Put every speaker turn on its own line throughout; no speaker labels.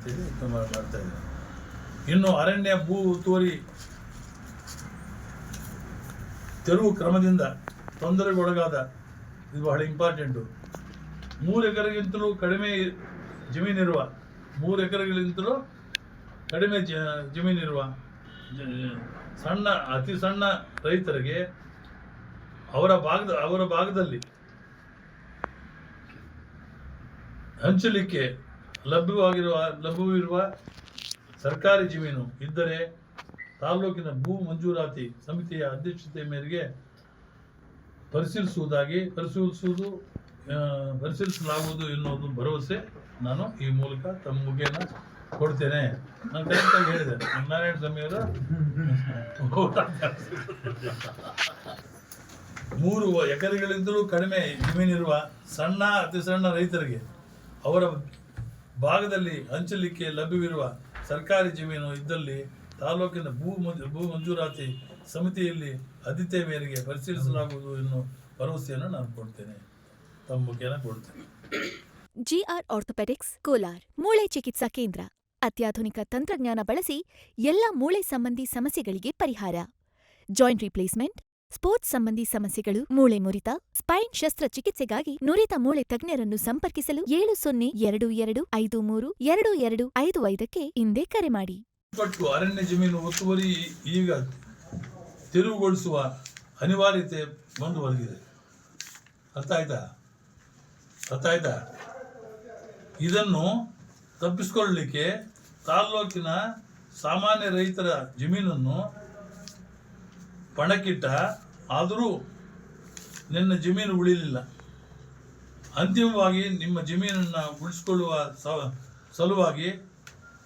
ಅಂತೇಳಿ ಮಾಡ್ತಾ ಇದ್ದಾರೆ. ಇನ್ನು ಅರಣ್ಯ ಭೂ ತೋರಿ ತೆರವು ಕ್ರಮದಿಂದ ತೊಂದರೆಗೊಳಗಾದ, ಇದು ಬಹಳ ಇಂಪಾರ್ಟೆಂಟು ಮೂರು ಎಕರೆಗಿಂತಲೂ ಕಡಿಮೆ ಜಮೀನಿರುವ ಮೂರು ಎಕರೆಗಳಿಗಿಂತಲೂ ಕಡಿಮೆ ಜ ಜಮೀನಿರುವ ಸಣ್ಣ, ಅತಿ ಸಣ್ಣ ರೈತರಿಗೆ ಅವರ ಭಾಗದ, ಅವರ ಭಾಗದಲ್ಲಿ ಹಂಚಲಿಕ್ಕೆ ಲಭ್ಯವಾಗಿರುವ ಲಭ್ಯವಿರುವ ಸರ್ಕಾರಿ ಜಮೀನು ಇದ್ದರೆ ತಾಲೂಕಿನ ಭೂ ಮಂಜೂರಾತಿ ಸಮಿತಿಯ ಅಧ್ಯಕ್ಷತೆ ಮೇರೆಗೆ ಪರಿಶೀಲಿಸುವುದಾಗಿ, ಪರಿಶೀಲಿಸುವುದು ಪರಿಶೀಲಿಸಲಾಗುವುದು ಎನ್ನುವುದು ಭರವಸೆ ನಾನು ಈ ಮೂಲಕ ತಮ್ಮ ಮುಖೇನ ಕೊಡ್ತೇನೆ. ನಾನು ಕರೆಕ್ಟಾಗಿ ಹೇಳಿದೆ, ನಾರಾಯಣ ಸ್ವಾಮಿಯವರ ಮೂರು ಎಕರೆಗಳಿದ್ದರೂ ಕಡಿಮೆ ಜಮೀನಿರುವ ಸಣ್ಣ, ಅತಿ ಸಣ್ಣ ರೈತರಿಗೆ ಅವರ ಭಾಗದಲ್ಲಿ ಹಂಚಲಿಕ್ಕೆ ಲಭ್ಯವಿರುವ ಸರ್ಕಾರಿ ಜಮೀನು ಇದ್ದಲ್ಲಿ ತಾಲೂಕಿನ ಭೂ ಭೂ ಮಂಜೂರಾತಿ ಸಮಿತಿಯಲ್ಲಿ ಆದ್ಯತೆ ಮೇರೆಗೆ ಪರಿಶೀಲಿಸಲಾಗುವುದು ಎನ್ನುವ ಭರವಸೆಯನ್ನು ನಾನು ಕೊಡ್ತೇನೆ. ತಮ್ಮ ಮುಖೇನ ಕೊಡ್ತೇನೆ.
ಜಿಆರ್ ಆರ್ಥೋಪೆಡಿಕ್ಸ್, ಕೋಲಾರ್ ಮೂಳೆ ಚಿಕಿತ್ಸಾ ಕೇಂದ್ರ. ಅತ್ಯಾಧುನಿಕ ತಂತ್ರಜ್ಞಾನ ಬಳಸಿ ಎಲ್ಲ ಮೂಳೆ ಸಂಬಂಧಿ ಸಮಸ್ಯೆಗಳಿಗೆ ಪರಿಹಾರ. ಜಾಯಿಂಟ್ ರಿಪ್ಲೇಸ್ಮೆಂಟ್ ಸ್ಪೋರ್ಟ್ಸ್ ಸಂಬಂಧಿ ಸಮಸ್ಯೆಗಳು, ಮೂಳೆ ಮುರಿತ, ಸ್ಪೈನ್ ಶಸ್ತ್ರಚಿಕಿತ್ಸೆಗಾಗಿ ನುರಿತ ಮೂಳೆ ತಜ್ಞರನ್ನು ಸಂಪರ್ಕಿಸಲು ಏಳು ಸೊನ್ನೆ ಎರಡು ಎರಡು ಐದು ಮೂರು ಎರಡು ಎರಡು ಐದು ಐದಕ್ಕೆ ಹಿಂದೆ ಕರೆ ಮಾಡಿ.
ಅರಣ್ಯ ಜಮೀನು ಒತ್ತುವರಿ ಈಗ ತೆರವುಗೊಳಿಸುವ ಅನಿವಾರ್ಯತೆ ಮುಂದುವರೆದಿದೆ ಅರ್ಥ ಆಯ್ತಾ? ಅರ್ಥ ಆಯ್ತಾ? ಇದನ್ನು ತಪ್ಪಿಸಿಕೊಳ್ಳಲಿಕ್ಕೆ ತಾಲ್ಲೂಕಿನ ಸಾಮಾನ್ಯ ರೈತರ ಜಮೀನನ್ನು ಪಣಕ್ಕಿಟ್ಟ ಆದರೂ ನಿನ್ನ ಜಮೀನು ಉಳಿಲಿಲ್ಲ. ಅಂತಿಮವಾಗಿ ನಿಮ್ಮ ಜಮೀನನ್ನು ಉಳಿಸಿಕೊಳ್ಳುವ ಸಲುವಾಗಿ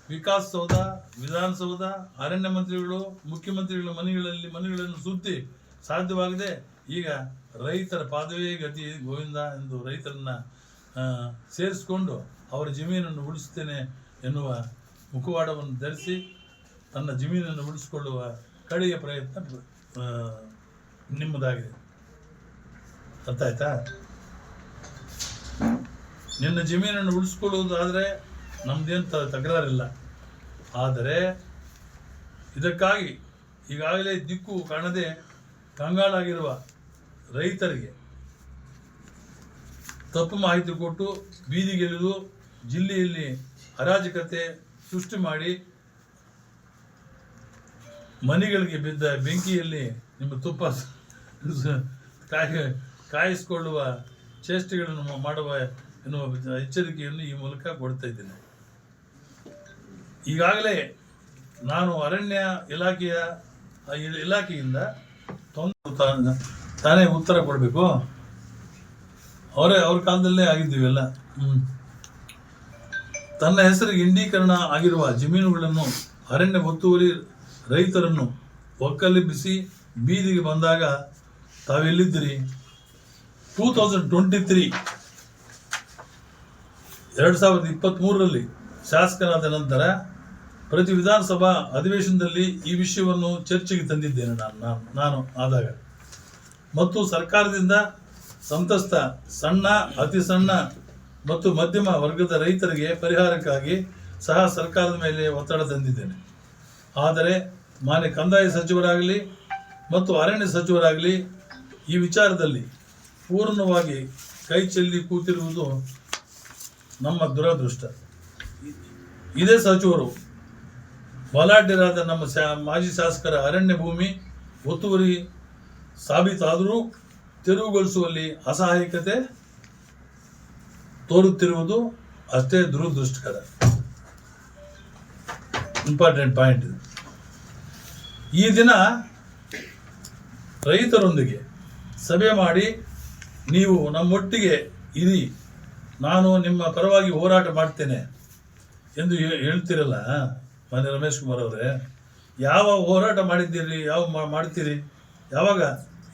ವಿಕಾಸಸೌಧ ವಿಧಾನಸೌಧ ಅರಣ್ಯ ಮಂತ್ರಿಗಳು, ಮುಖ್ಯಮಂತ್ರಿಗಳ ಮನೆಗಳಲ್ಲಿ ಮನೆಗಳನ್ನು ಸುದ್ದಿ ಸಾಧ್ಯವಾಗದೆ. ಈಗ ರೈತರ ಪಾದವೇ ಗತಿ ಗೋವಿಂದ ಎಂದು ರೈತರನ್ನ ಸೇರಿಸಿಕೊಂಡು ಅವರ ಜಮೀನನ್ನು ಉಳಿಸ್ತೇನೆ ಎನ್ನುವ ಮುಖವಾಡವನ್ನು ಧರಿಸಿ ತನ್ನ ಜಮೀನನ್ನು ಉಳಿಸಿಕೊಳ್ಳುವ ಕಡೆಯ ಪ್ರಯತ್ನ ನಿಮ್ಮದಾಗಿದೆ. ಅರ್ಥ ಆಯ್ತಾ ನಿನ್ನ ಜಮೀನನ್ನು ಉಳಿಸ್ಕೊಳ್ಳುವುದಾದರೆ ನಮ್ದೇನು ತ ತಕರಾರಿಲ್ಲ. ಆದರೆ ಇದಕ್ಕಾಗಿ ಈಗಾಗಲೇ ದಿಕ್ಕು ಕಾಣದೆ ಕಂಗಾಳಾಗಿರುವ ರೈತರಿಗೆ ತಪ್ಪು ಮಾಹಿತಿ ಕೊಟ್ಟು ಬೀದಿಗೆಳೆದು ಜಿಲ್ಲೆಯಲ್ಲಿ ಅರಾಜಕತೆ ಸೃಷ್ಟಿ ಮಾಡಿ ಮನೆಗಳಿಗೆ ಬಿದ್ದ ಬೆಂಕಿಯಲ್ಲಿ ನಿಮ್ಮ ತುಪ್ಪ ಕಾಯ, ಕಾಯಿಸಿಕೊಳ್ಳುವ ಚೇಷ್ಟೆಗಳನ್ನು ಮಾಡುವ ಎನ್ನುವ ಎಚ್ಚರಿಕೆಯನ್ನು ಈ ಮೂಲಕ ಕೊಡ್ತಾ ಇದ್ದೇನೆ. ಈಗಾಗಲೇ ನಾನು ಅರಣ್ಯ ಇಲಾಖೆಯ ಇಲಾಖೆಯಿಂದ ತೊಂದರೆ ತಾನೇ ಉತ್ತರ ಕೊಡಬೇಕು. ಅವರೇ, ಅವ್ರ ಕಾಲದಲ್ಲೇ ಆಗಿದ್ದೀವೆಲ್ಲ ಹ್ಮ್. ತನ್ನ ಹೆಸರಿಗೆ ಇಂಡೀಕರಣ ಆಗಿರುವ ಜಮೀನುಗಳನ್ನು ಅರಣ್ಯ ಒತ್ತುವರಿ ರೈತರನ್ನು ಒಕ್ಕಲೆಬ್ಬಿಸಿ ಬೀದಿಗೆ ಬಂದಾಗ ತಾವೆಲ್ಲಿದ್ದೀರಿ? ಟೂ ತೌಸಂಡ್ ಟ್ವೆಂಟಿ ತ್ರೀ ಎರಡು ಸಾವಿರದ ಇಪ್ಪತ್ತ್ಮೂರರಲ್ಲಿ ಶಾಸಕನಾದ ನಂತರ ಪ್ರತಿ ವಿಧಾನಸಭಾ ಅಧಿವೇಶನದಲ್ಲಿ ಈ ವಿಷಯವನ್ನು ಚರ್ಚೆಗೆ ತಂದಿದ್ದೇನೆ ನಾನು ನಾನು ನಾನು ಆದಾಗ. ಮತ್ತು ಸರ್ಕಾರದಿಂದ ಸಂತಸ್ತ ಸಣ್ಣ, ಅತಿ ಸಣ್ಣ ಮತ್ತು ಮಧ್ಯಮ ವರ್ಗದ ರೈತರಿಗೆ ಪರಿಹಾರಕ್ಕಾಗಿ ಸಹ ಸರ್ಕಾರದ ಮೇಲೆ ಒತ್ತಡ ತಂದಿದ್ದೇನೆ. ಆದರೆ ಮಾನ್ಯ ಕಂದಾಯ ಸಚಿವರಾಗಲಿ ಮತ್ತು ಅರಣ್ಯ ಸಚಿವರಾಗಲಿ ಈ ವಿಚಾರದಲ್ಲಿ ಪೂರ್ಣವಾಗಿ ಕೈ ಚೆಲ್ಲಿ ಕೂತಿರುವುದು ನಮ್ಮ ದುರದೃಷ್ಟ. ಇದೇ ಸಚಿವರು ಬಲಾಢ್ಯರಾದ ನಮ್ಮ ಶಾ, ಮಾಜಿ ಶಾಸಕರ ಅರಣ್ಯ ಭೂಮಿ ಒತ್ತುವರಿ ಸಾಬೀತಾದರೂ ತೆರವುಗೊಳಿಸುವಲ್ಲಿ ಅಸಹಾಯಕತೆ ತೋರುತ್ತಿರುವುದು ಅಷ್ಟೇ ದುರದೃಷ್ಟಕರ. ಇಂಪಾರ್ಟೆಂಟ್ ಪಾಯಿಂಟ್ ಇದು. ಈ ದಿನ ರೈತರೊಂದಿಗೆ ಸಭೆ ಮಾಡಿ ನೀವು ನಮ್ಮೊಟ್ಟಿಗೆ ಇರಿ. ನಾನು ನಿಮ್ಮ ಪರವಾಗಿ ಹೋರಾಟ ಮಾಡ್ತೇನೆ ಎಂದು ಹೇಳ್ತಿರಲ್ಲ ಮನೆ ರಮೇಶ್ ಕುಮಾರ್ ಅವರೇ. ಯಾವ ಹೋರಾಟ ಮಾಡಿದ್ದೀರಿ, ಯಾವ ಮಾಡ್ತೀರಿ? ಯಾವಾಗ,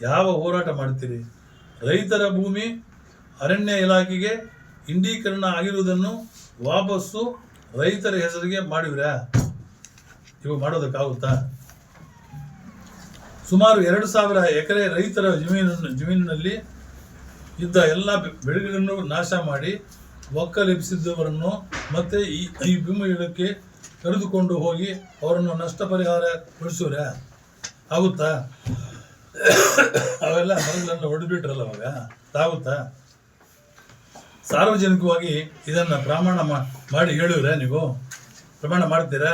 ಯಾವ ಹೋರಾಟ ಮಾಡ್ತೀರಿ? ರೈತರ ಭೂಮಿ ಅರಣ್ಯ ಇಲಾಖೆಗೆ ಇಂಡೀಕರಣ ಆಗಿರುವುದನ್ನು ವಾಪಸ್ಸು ರೈತರ ಹೆಸರಿಗೆ ಮಾಡಿವ್ರಾ? ಇವು ಮಾಡೋದಕ್ಕಾಗುತ್ತಾ? ಸುಮಾರು ಎರಡು ಸಾವಿರ ಎಕರೆ ರೈತರ ಜಮೀನನ್ನು ಜಮೀನಿನಲ್ಲಿ ಇದ್ದ ಎಲ್ಲ ಬೆಳೆಗಳನ್ನು ನಾಶ ಮಾಡಿ ಒಕ್ಕಲೆಬ್ಬಿಸಿದ್ದವರನ್ನು ಮತ್ತೆ ಈ ಈ ಭೂಮಿಗಳಕ್ಕೆ ಕರೆದುಕೊಂಡು ಹೋಗಿ ಅವರನ್ನು ನಷ್ಟ ಪರಿಹಾರ ಕೊಡಿಸೋರ ಆಗುತ್ತಾ? ಅವೆಲ್ಲ ಮರಗಳನ್ನು ಹೊಡೆದ್ಬಿಟ್ರಲ್ಲ ಅವಾಗ? ತಾಗುತ್ತಾ ಸಾರ್ವಜನಿಕವಾಗಿ ಇದನ್ನು ಪ್ರಮಾಣ ಮಾಡಿ ಹೇಳಿವ್ರಾ ನೀವು? ಪ್ರಮಾಣ ಮಾಡ್ತೀರಾ?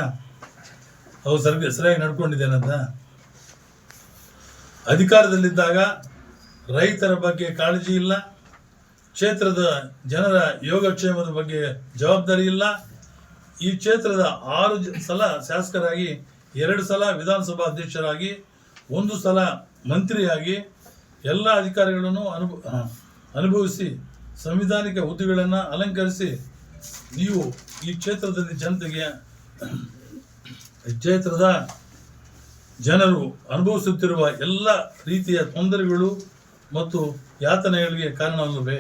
ಅವು ಸರಿ ಸರಿಯಾಗಿ ನಡ್ಕೊಂಡಿದ್ದೇನಂತ ಅಧಿಕಾರದಲ್ಲಿದ್ದಾಗ ರೈತರ ಬಗ್ಗೆ ಕಾಳಜಿ ಇಲ್ಲ, ಕ್ಷೇತ್ರದ ಜನರ ಯೋಗಕ್ಷೇಮದ ಬಗ್ಗೆ ಜವಾಬ್ದಾರಿ ಇಲ್ಲ. ಈ ಕ್ಷೇತ್ರದ ಆರು ಸಲ ಶಾಸಕರಾಗಿ, ಎರಡು ಸಲ ವಿಧಾನಸಭಾ ಅಧ್ಯಕ್ಷರಾಗಿ, ಒಂದು ಸಲ ಮಂತ್ರಿಯಾಗಿ ಎಲ್ಲ ಅಧಿಕಾರಿಗಳನ್ನು ಅನುಭವ ಅನುಭವಿಸಿ, ಸಂವಿಧಾನಿಕ ಹುದ್ದೆಗಳನ್ನು ಅಲಂಕರಿಸಿ ನೀವು ಈ ಕ್ಷೇತ್ರದಲ್ಲಿ ಜನತೆಗೆ ಕ್ಷೇತ್ರದ ಜನರು ಅನುಭವಿಸುತ್ತಿರುವ ಎಲ್ಲ ರೀತಿಯ ತೊಂದರೆಗಳು ಮತ್ತು ಯಾತನೆಗಳಿಗೆ ಕಾರಣವಲ್ಲವೇ?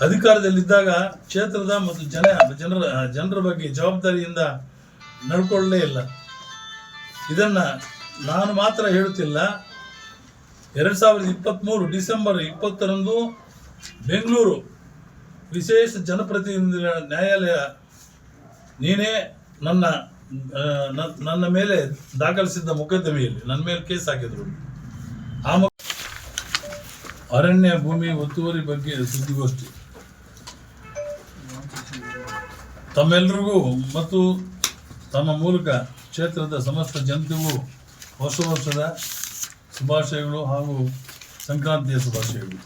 ಅಧಿಕಾರದಲ್ಲಿದ್ದಾಗ ಕ್ಷೇತ್ರದ ಮತ್ತು ಜನ, ಜನರ ಜನರ ಬಗ್ಗೆ ಜವಾಬ್ದಾರಿಯಿಂದ ನಡ್ಕೊಳ್ಳೇ ಇಲ್ಲ. ಇದನ್ನ ನಾನು ಮಾತ್ರ ಹೇಳುತ್ತಿಲ್ಲ. ಎರಡು ಸಾವಿರದ ಇಪ್ಪತ್ತ್ಮೂರು ಡಿಸೆಂಬರ್ ಇಪ್ಪತ್ತರಂದು ಬೆಂಗಳೂರು ವಿಶೇಷ ಜನಪ್ರತಿನಿಧಿಗಳ ನ್ಯಾಯಾಲಯ, ನೀನೇ ನನ್ನ ನನ್ನ ಮೇಲೆ ದಾಖಲಿಸಿದ್ದ ಮೊಕದ್ದಮೆಯಲ್ಲಿ ನನ್ನ ಮೇಲೆ ಕೇಸ್ ಹಾಕಿದ್ರು. ಆ ಅರಣ್ಯ ಭೂಮಿ ಒತ್ತುವರಿ ಬಗ್ಗೆ ಸುದ್ದಿಗೋಷ್ಠಿ. ತಮ್ಮೆಲ್ಲರಿಗೂ ಮತ್ತು ತಮ್ಮ ಮೂಲಕ ಕ್ಷೇತ್ರದ ಸಮಸ್ತ ಜನತೆಗೂ ಹೊಸ ವರ್ಷದ ಶುಭಾಶಯಗಳು ಹಾಗೂ ಸಂಕ್ರಾಂತಿಯ ಶುಭಾಶಯಗಳು.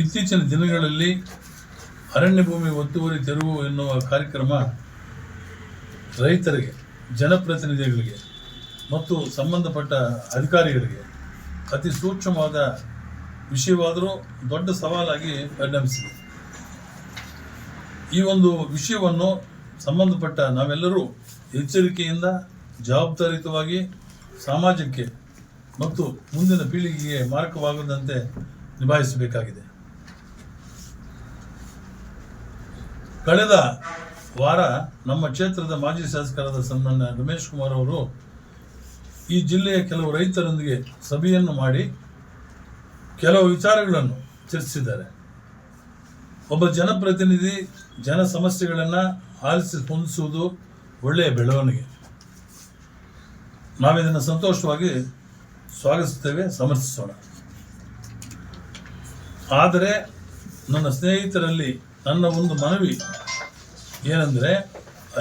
ಇತ್ತೀಚಿನ ದಿನಗಳಲ್ಲಿ ಅರಣ್ಯ ಭೂಮಿ ಒತ್ತುವರಿ ತೆರವು ಎನ್ನುವ ಕಾರ್ಯಕ್ರಮ ರೈತರಿಗೆ, ಜನಪ್ರತಿನಿಧಿಗಳಿಗೆ ಮತ್ತು ಸಂಬಂಧಪಟ್ಟ ಅಧಿಕಾರಿಗಳಿಗೆ ಅತಿ ಸೂಕ್ಷ್ಮವಾದ ವಿಷಯವಾದರೂ ದೊಡ್ಡ ಸವಾಲಾಗಿ ಪರಿಣಮಿಸಿದೆ. ಈ ಒಂದು ವಿಷಯವನ್ನು ಸಂಬಂಧಪಟ್ಟ ನಾವೆಲ್ಲರೂ ಎಚ್ಚರಿಕೆಯಿಂದ, ಜವಾಬ್ದಾರಿಯುತವಾಗಿ, ಸಮಾಜಕ್ಕೆ ಮತ್ತು ಮುಂದಿನ ಪೀಳಿಗೆಗೆ ಮಾರಕವಾಗದಂತೆ ನಿಭಾಯಿಸಬೇಕಾಗಿದೆ. ಕಳೆದ ವಾರ ನಮ್ಮ ಕ್ಷೇತ್ರದ ಮಾಜಿ ಶಾಸಕರಾದ ಸನ್ಮಾನ್ಯ ರಮೇಶ್ ಕುಮಾರ್ ಅವರು ಈ ಜಿಲ್ಲೆಯ ಕೆಲವು ರೈತರೊಂದಿಗೆ ಸಭೆಯನ್ನು ಮಾಡಿ ಕೆಲವು ವಿಚಾರಗಳನ್ನು ಚರ್ಚಿಸಿದ್ದಾರೆ. ಒಬ್ಬ ಜನಪ್ರತಿನಿಧಿ ಜನ ಸಮಸ್ಯೆಗಳನ್ನು ಆಲಿಸಿ ಹೊಂದಿಸುವುದು ಒಳ್ಳೆಯ ಬೆಳವಣಿಗೆ. ನಾವಿದನ್ನು ಸಂತೋಷವಾಗಿ ಸ್ವಾಗತಿಸುತ್ತೇವೆ, ಸಮರ್ಥಿಸೋಣ. ಆದರೆ ನನ್ನ ಸ್ನೇಹಿತರಲ್ಲಿ ನನ್ನ ಒಂದು ಮನವಿ ಏನಂದರೆ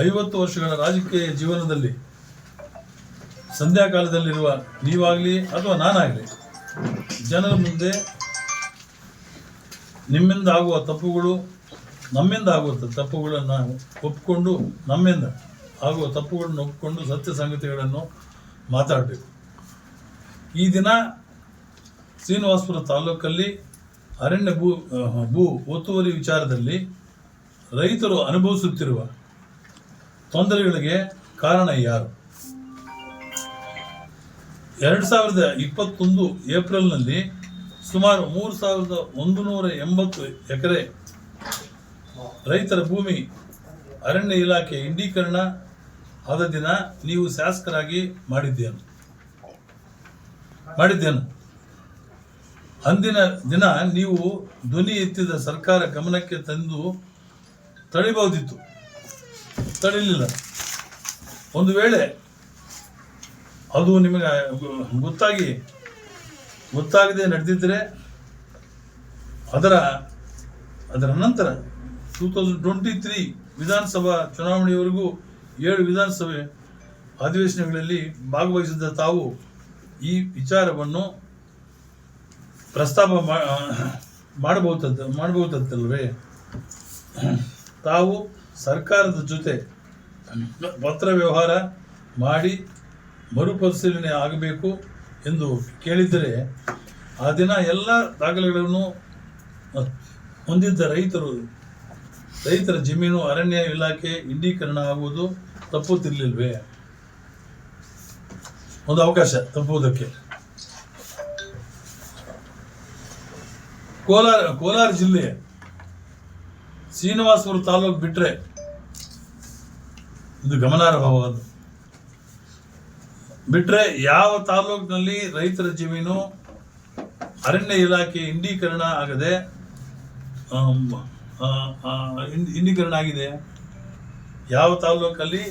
ಐವತ್ತು ವರ್ಷಗಳ ರಾಜಕೀಯ ಜೀವನದಲ್ಲಿ, ಸಂಧ್ಯಾಕಾಲದಲ್ಲಿರುವ ನೀವಾಗಲಿ ಅಥವಾ ನಾನಾಗಲಿ, ಜನರ ಮುಂದೆ ನಿಮ್ಮಿಂದ ಆಗುವ ತಪ್ಪುಗಳು, ನಮ್ಮಿಂದ ಆಗುವ ತಪ್ಪುಗಳನ್ನು ಒಪ್ಪಿಕೊಂಡು ನಮ್ಮಿಂದ ಆಗುವ ತಪ್ಪುಗಳನ್ನು ಒಪ್ಪಿಕೊಂಡು ಸತ್ಯ ಸಂಗತಿಗಳನ್ನು ಮಾತಾಡಬೇಕು. ಈ ದಿನ ಶ್ರೀನಿವಾಸಪುರ ತಾಲೂಕಲ್ಲಿ ಅರಣ್ಯ ಭೂ ಭೂ ಒತ್ತುವರಿ ವಿಚಾರದಲ್ಲಿ ರೈತರು ಅನುಭವಿಸುತ್ತಿರುವ ತೊಂದರೆಗಳಿಗೆ ಕಾರಣ ಯಾರು? ಎರಡು ಸಾವಿರದ ಇಪ್ಪತ್ತೊಂದು ಏಪ್ರಿಲ್ನಲ್ಲಿ ಸುಮಾರು ಮೂರು ಸಾವಿರದ ಒಂದು ನೂರ ಎಂಬತ್ತು ಎಕರೆ ರೈತರ ಭೂಮಿ ಅರಣ್ಯ ಇಲಾಖೆ ಇಂಡೀಕರಣ ಆದ ದಿನ ನೀವು ಶಾಸಕರಾಗಿ ಮಾಡಿದ್ದೇನು? ಮಾಡಿದ್ದೇನು? ಅಂದಿನ ದಿನ ನೀವು ಧ್ವನಿ ಎತ್ತಿದ ಸರ್ಕಾರ ಗಮನಕ್ಕೆ ತಂದು ತಳಿಬಹುದಿತ್ತು ತಳಿಲಿಲ್ಲ. ಒಂದು ವೇಳೆ ಅದು ನಿಮಗೆ ಗೊತ್ತಾಗಿ, ಗೊತ್ತಾಗದೆ ನಡೆದಿದ್ದರೆ ಅದರ ಅದರ ನಂತರ ಟೂ ತೌಸಂಡ್ ಟ್ವೆಂಟಿ ತ್ರೀ ವಿಧಾನಸಭಾ ಚುನಾವಣೆಯವರೆಗೂ ಏಳು ವಿಧಾನಸಭೆ ಅಧಿವೇಶನಗಳಲ್ಲಿ ಭಾಗವಹಿಸಿದ ತಾವು ಈ ವಿಚಾರವನ್ನು ಪ್ರಸ್ತಾಪ ಮಾಡಬಹುದ ಮಾಡಬಹುದಂತಲ್ವೇ ತಾವು ಸರ್ಕಾರದ ಜೊತೆ ಪತ್ರ ವ್ಯವಹಾರ ಮಾಡಿ ಮರುಪರಿಶೀಲನೆ ಆಗಬೇಕು ಎಂದು ಕೇಳಿದರೆ ಆ ದಿನ ಎಲ್ಲ ದಾಖಲೆಗಳನ್ನು ಹೊಂದಿದ್ದ ರೈತರು, ರೈತರ ಜಮೀನು ಅರಣ್ಯ ಇಲಾಖೆ ಇಂಡೀಕರಣ ಆಗುವುದು ತಪ್ಪುತ್ತಿರಲಿಲ್ವೇ ಒಂದು ಅವಕಾಶ ತಪ್ಪುವುದಕ್ಕೆ ಕೋಲಾರ ಕೋಲಾರ ಜಿಲ್ಲೆ, ಶ್ರೀನಿವಾಸಪುರ ತಾಲೂಕು ಬಿಟ್ಟರೆ ಇದು ಗಮನಾರ್ಹವಾದ ಬಿಟ್ಟರೆ ಯಾವ ತಾಲೂಕಿನಲ್ಲಿ ರೈತರ ಜಮೀನು ಅರಣ್ಯ ಇಲಾಖೆ ಇಂಡೀಕರಣ ಆಗದೆ ಇಂಡೀಕರಣ ಆಗಿದೆ, ಯಾವ ತಾಲ್ಲೂಕಲ್ಲಿ